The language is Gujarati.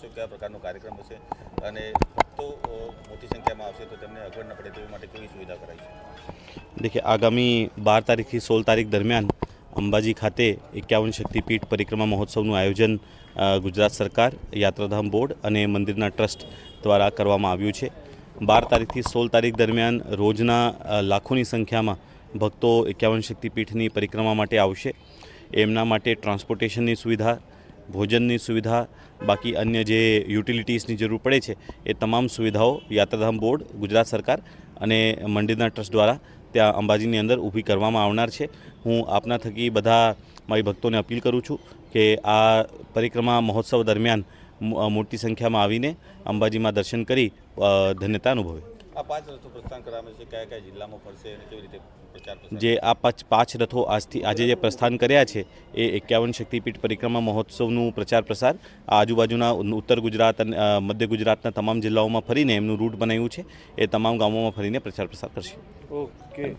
રહીશું કયા પ્રકારનો કાર્યક્રમ હશે. અને ભક્તો મોટી સંખ્યામાં આવશે તો તેમને અગવડ ન પડે તે માટે કેવી સુવિધા કરાઈ છે દેખીએ, આગામી બાર તારીખથી સોળ તારીખ દરમિયાન અંબાજી ખાતે એકાવન શક્તિપીઠ પરિક્રમા મહોત્સવનું આયોજન ગુજરાત સરકાર, યાત્રાધામ બોર્ડ અને મંદિરના ટ્રસ્ટ દ્વારા કરવામાં આવ્યું છે. બાર તારીખથી સોળ તારીખ દરમિયાન રોજના લાખોની સંખ્યામાં ભક્તો એકાવન શક્તિપીઠની પરિક્રમા માટે આવશે. એમના માટે ટ્રાન્સપોર્ટેશનની સુવિધા ભોજનની સુવિધા, બાકી અન્ય જે યુટિલિટીઝની જરૂર પડે છે, એ તમામ સુવિધાઓ યાત્રાધામ બોર્ડ, ગુજરાત સરકાર અને મંદિરના ટ્રસ્ટ દ્વારા ત્યાં અંબાજીની અંદર ઊભી કરવામાં આવનાર છે. હું આપના થકી બધા મારી ભક્તોને અપીલ કરું છું કે આ પરિક્રમા મહોત્સવ દરમિયાન મોટી સંખ્યામાં આવીને અંબાજીમાં દર્શન કરી ધન્યતા અનુભવે. આ પાંચ રથો પ્રસ્થાન કરવામાં છે કયા કયા જિલ્લામાં ફરશે અને કેવી રીતે પ્રચાર જે આ પાંચ પાંચ રથો આજથી આજે જે પ્રસ્થાન કર્યા છે એ એકાવન શક્તિપીઠ પરિક્રમા મહોત્સવનું પ્રચાર પ્રસાર આ આજુબાજુના ઉત્તર ગુજરાત અને મધ્ય ગુજરાતના તમામ જિલ્લાઓમાં ફરીને એમનું રૂટ બનાવ્યું છે એ તમામ ગામોમાં ફરીને પ્રચાર પ્રસાર કરશે. ઓકે.